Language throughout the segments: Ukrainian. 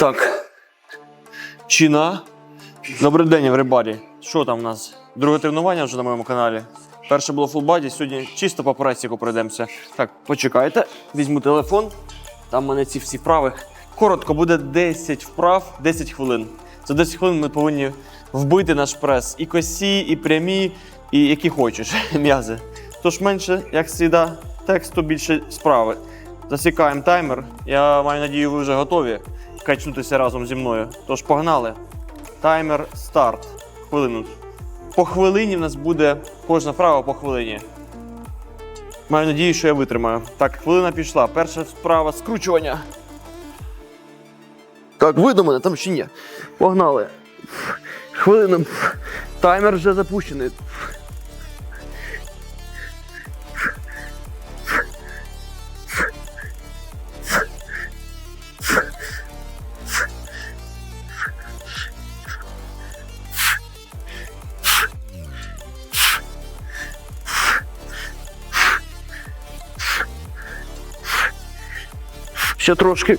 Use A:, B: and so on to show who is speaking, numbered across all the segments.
A: Так. Чина. Добрий день, everybody. Що там у нас? Друге тренування вже на моєму каналі. Перше було фулбаді, сьогодні чисто по пресіку пройдемося. Так, почекайте, візьму телефон. Там в мене ці всі вправи. Коротко, буде 10 вправ, 10 хвилин. За 10 хвилин ми повинні вбити наш прес. І косі, і прямі, і які хочеш м'язи. Тож менше, як завжди, тексту більше справи. Засікаємо таймер. Я маю надію, ви вже готові качнутися разом зі мною. Тож погнали. Таймер старт. Хвилину. По хвилині в нас буде кожна вправа по хвилині. Маю надію, що я витримаю. Так, хвилина пішла. Перша справа скручування. Так, видно мене там чи ні? Погнали. Хвилина. Таймер вже запущений. Ще трошки.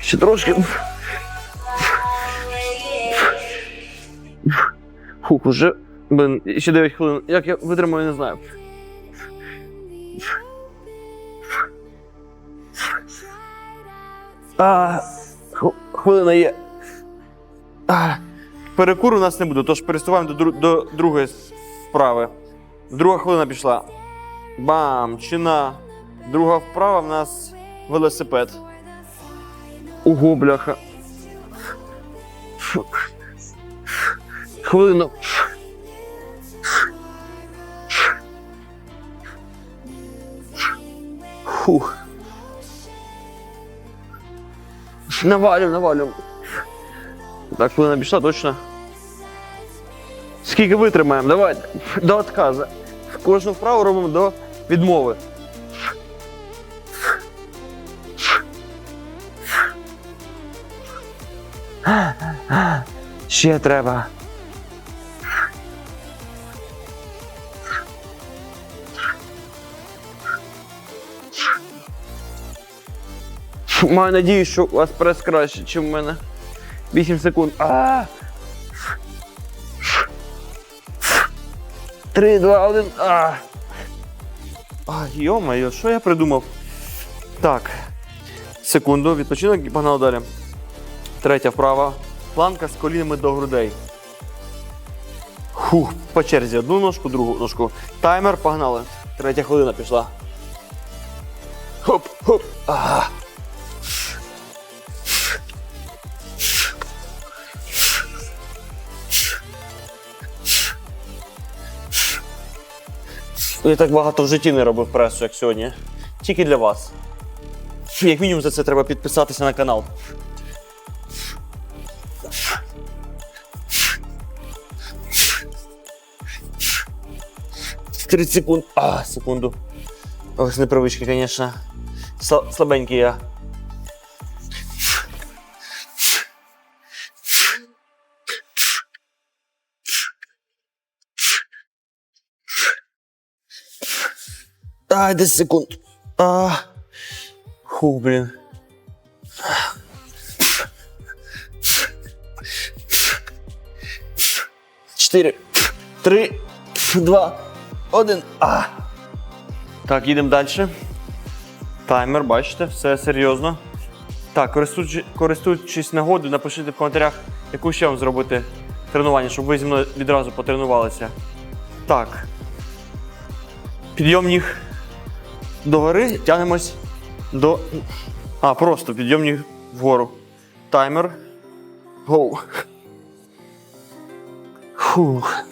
A: Ще трошки. Фух, уже. Блин, ще 9 хвилин. Як я витримаю, не знаю. А, хвилина є. А, перекуру у нас не буде, тож пересуваємо до, до другої вправи. Друга хвилина пішла. Бам! Чина. Друга вправа в нас велосипед. Ого, бляха. Хвилину. Фух. Навалю, навалю. Так, хвилина пішла, точно. Скільки витримаємо? Давайте. До отказу. Кожну вправу робимо до відмови. Ще треба. Маю надію, що у вас прес краще, ніж у мене. 8 секунд. А! 3, 2, 1. А! Йо-моє, що я придумав? Так. Секунду, відпочинок і погнали далі. Третя вправа. Планка з колінами до грудей. Фух, по черзі. Одну ножку, другу ножку. Таймер, погнали. Третя хвилина пішла. Хоп, хоп. Я так багато в житті не робив пресу, як сьогодні. Тільки для вас. Як мінімум за це треба підписатися на канал. 30 секунд. А, секунду. Ось непривички, звісно. Слабенький я. Ай, 10 секунд. А. Фу, блін. Чотири, три, два, один. А. Так, їдемо далі. Таймер, бачите, все серйозно. Так, користуючи- користуючись нагодою, напишіть в коментарях, яку ще вам зробити тренування, щоб ви зі мною відразу потренувалися. Так. Підйом ніг догори, тягнемось до. А, просто підйомні вгору. Таймер. Гоу. Фух.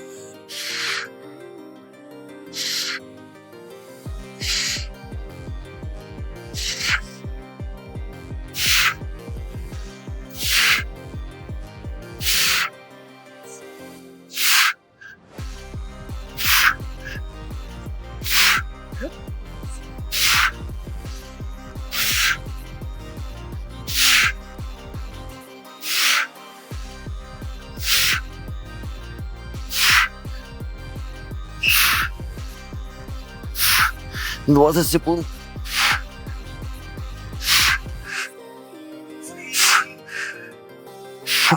A: 20 секунд.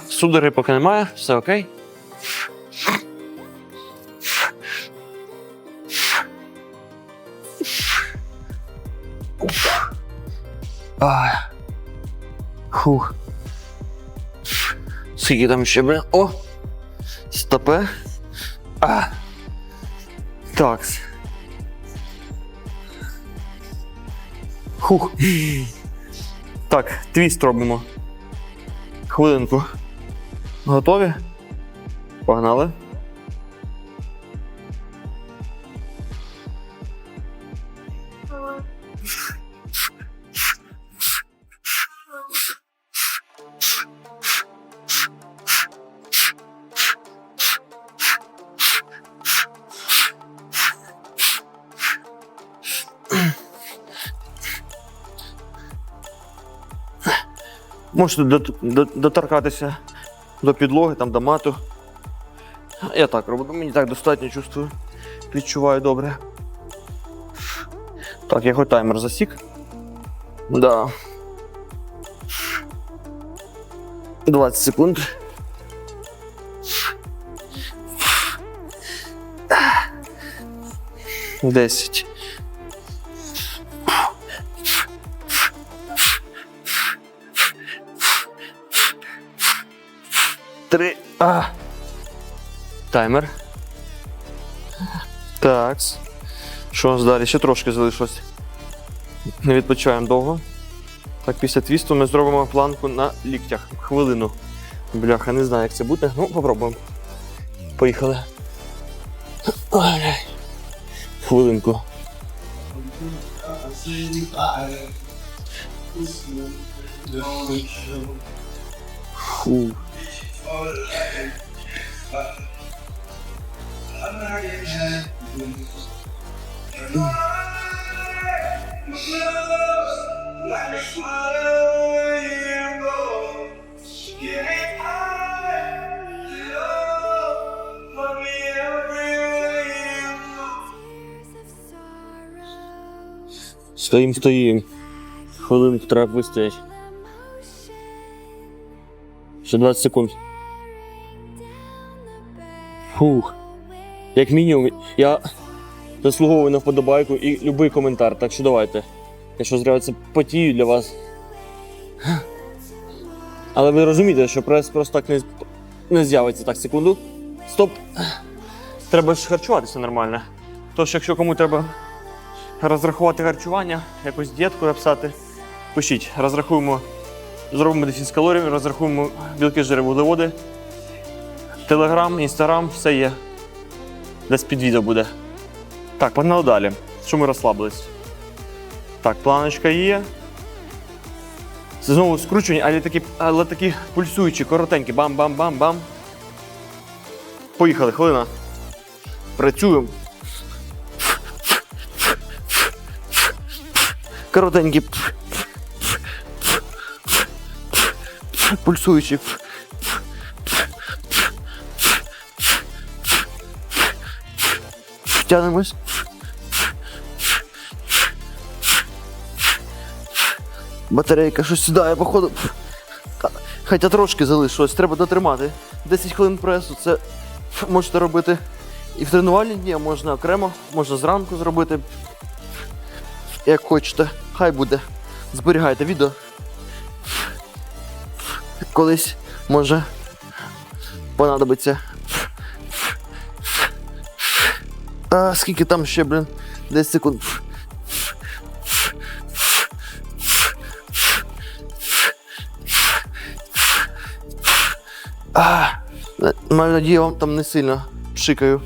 A: Судори поки немає, все окей. Фух. Скільки там ще, бля? О! Стопе. А. Так. Хух. Так, твіст робимо. Хвилинку. Готові? Погнали. Можете дот- дот- доторкатися до підлоги, там до мату. Я так роблю, мені так достатньо чувствую. Відчуваю добре. Так, я хоч таймер засік. Да. 20 секунд. Десять. Таймер. Так. Що у нас далі? Ще трошки залишилось. Не відпочиваємо довго. Так, після твісту ми зробимо планку на ліктях. Хвилину. Бляха, не знаю, як це буде. Ну, попробуємо. Поїхали. Хвилинку. Фу. Стоїм, стоїм. Хвилинку треба вистоять. Ще 20 секунд. Фух. Як мінімум, я заслуговую на вподобайку і будь-який коментар. Так що давайте. Якщо зря це потію для вас. Але ви розумієте, що прес просто так не, не з'явиться. Так, секунду. Стоп. Треба ж харчуватися нормально. Тож, якщо кому треба розрахувати харчування, якусь дієтку написати, пишіть, розрахуємо, зробимо 10 з калоріями, розрахуємо білки, жири, вуглеводи. Телеграм, інстаграм, все є. Десь під відео буде. Так, погнали далі. Що ми розслабились? Так, планочка є. Це знову скручування, але такі, але такі пульсуючі, коротенькі. Бам-бам-бам-бам. Поїхали, хвилина. Працюємо. Коротенькі. Пульсуючі. Тянемось. Батарейка щось сідає, походу. Хоча трошки залишилось, треба дотримати. 10 хвилин пресу це можете робити і в тренувальні дні, можна окремо, можна зранку зробити. Як хочете, хай буде. Зберігайте відео. Колись може понадобиться. А, скільки там ще, блін? 10 секунд. А, маю надію, вам там не сильно пшикаю.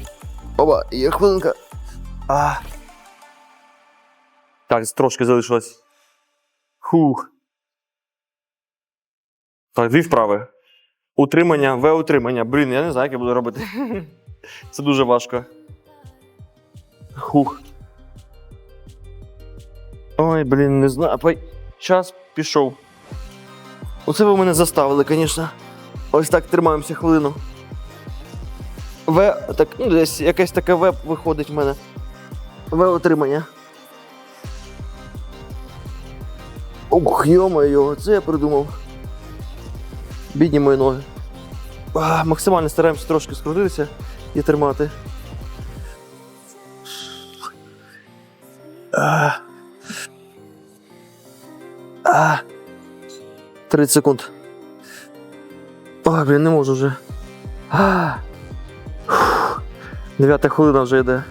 A: Оба, є хвилинка. А. Так, трошки залишилось. Хух. Так, дві вправи. Утримання, В-утримання. Блін, я не знаю, як я буду робити. Це дуже важко. Хух. Ой, блін, не знаю. Час пішов. Оце ви мене заставили, звісно. Ось так тримаємося хвилину. В, так, ну, десь якесь таке В виходить в мене. В отримання. Ох, йо-моє, це я придумав. Бідні мої ноги. А, максимально стараємося трошки скрутитися і тримати. А. А. 30 секунд. А, блін, не можу вже. Дев'ята хвилина вже йде.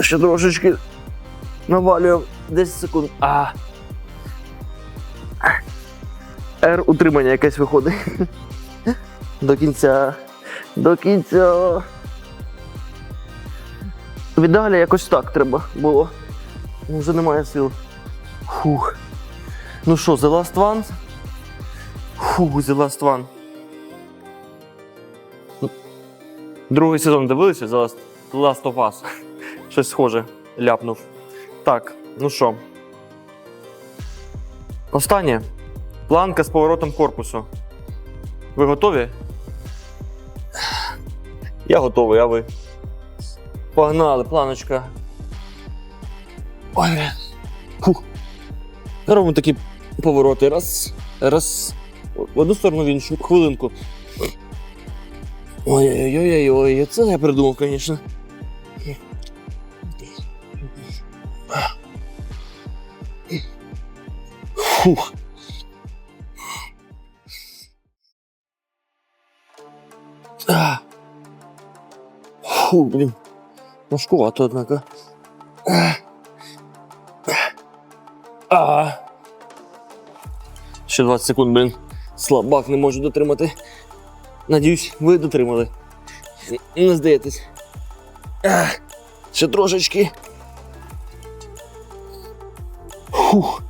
A: Ще трошечки навалюємо 10 секунд. А. Р утримання якесь виходить. До кінця. До кінця. В ідеалі якось так треба було. Ну, Вже немає сил. Фух. Ну що, The Last One? Фух, The Last One. Другий сезон дивилися The Last, Last of Us. Щось схоже ляпнув. Так, ну що. Останнє. Планка з поворотом корпусу. Ви готові? Я готовий, а ви? Погнали, планочка. Ой. Фух. Робимо такі повороти. Раз, раз. В одну сторону в іншу. Хвилинку. Ой-ой-ой, це я придумав, звісно. Фух. А. Фу, блін. Важкувато, однако. А. А. Ще 20 секунд, блін. Слабак не можу дотримати. Надіюсь, ви дотримали. Не здаєтесь. А. Ще трошечки. Фух.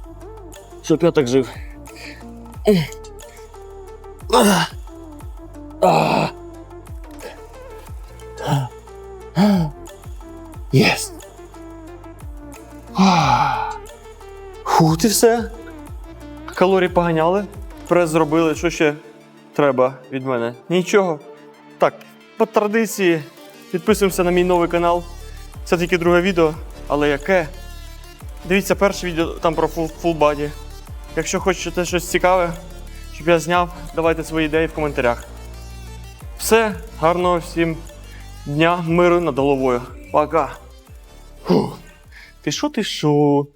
A: Щоб я так жив. А. А. Єс. Фу, ти все. Калорії поганяли, прес зробили, що ще треба від мене? Нічого. Так, по традиції підписуємося на мій новий канал. Це тільки друге відео, але яке? Дивіться перше відео там про фул, full body. Якщо хочете щось цікаве, щоб я зняв, давайте свої ідеї в коментарях. Все, гарного всім дня, миру над головою. Пока. Фух. Ти що, ти що?